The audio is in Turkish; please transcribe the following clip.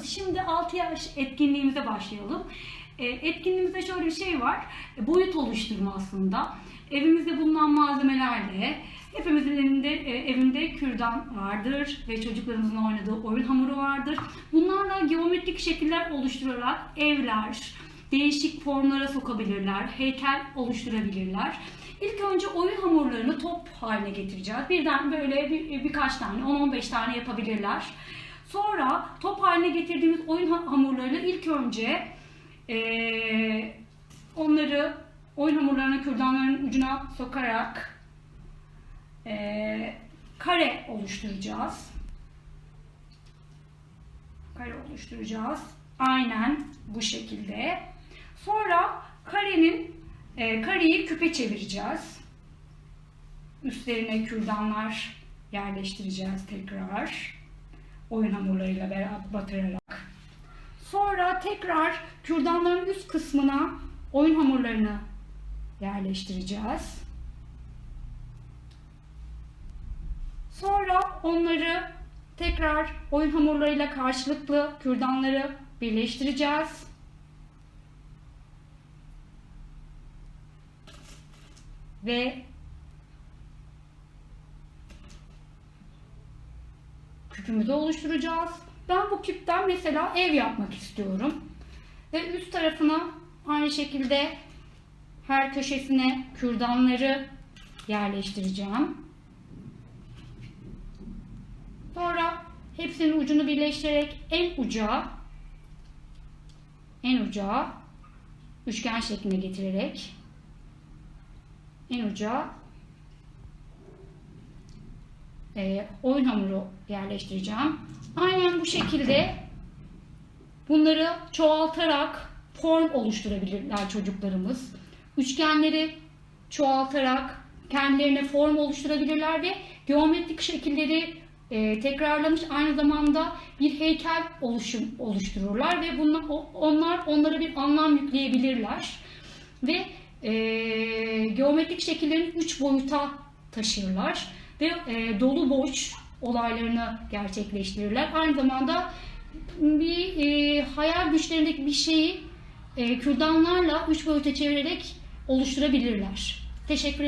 oynuyoruz. Şimdi 6 yaş etkinliğimize başlayalım. E, etkinliğimizde şöyle bir şey var. E, boyut oluşturma aslında. Evimizde bulunan malzemelerle hepimizin elinde, e, evinde kürdan vardır ve çocuklarımızın oynadığı oyun hamuru vardır. Bunlarla geometrik şekiller oluşturarak evler, değişik formlara sokabilirler, heykel oluşturabilirler. İlk önce oyun hamurlarını top haline getireceğiz. Birden böyle bir, birkaç tane, 10-15 tane yapabilirler. Sonra top haline getirdiğimiz oyun ha- hamurlarıyla ilk önce eee, onları oyun hamurlarını kürdanların ucuna sokarak eee, kare oluşturacağız. Kare oluşturacağız. Aynen bu şekilde. Sonra karenin e, kareyi küpe çevireceğiz. Üstlerine kürdanlar yerleştireceğiz tekrar. Oyun hamurlarıyla beraber batırarak. Sonra tekrar kürdanların üst kısmına oyun hamurlarını yerleştireceğiz. Sonra onları tekrar oyun hamurlarıyla karşılıklı kürdanları birleştireceğiz. Ve küpümüzü oluşturacağız. Ben bu küpten mesela ev yapmak istiyorum. Ve üst tarafına aynı şekilde her köşesine kürdanları yerleştireceğim. Sonra hepsinin ucunu birleştirerek en uca en uca üçgen şekline getirerek en uca e, oyun hamuru yerleştireceğim. Aynen bu şekilde bunları çoğaltarak form oluşturabilirler çocuklarımız. Üçgenleri çoğaltarak kendilerine form oluşturabilirler ve geometrik şekilleri e, tekrarlamış aynı zamanda bir heykel oluşum oluştururlar ve bunlar, onlar onlara bir anlam yükleyebilirler ve e, geometrik şekillerin üç boyuta taşırlar ve e, dolu boş olaylarını gerçekleştirirler. Aynı zamanda bir e, hayal güçlerindeki bir şeyi e, kürdanlarla üç boyuta çevirerek oluşturabilirler. Teşekkür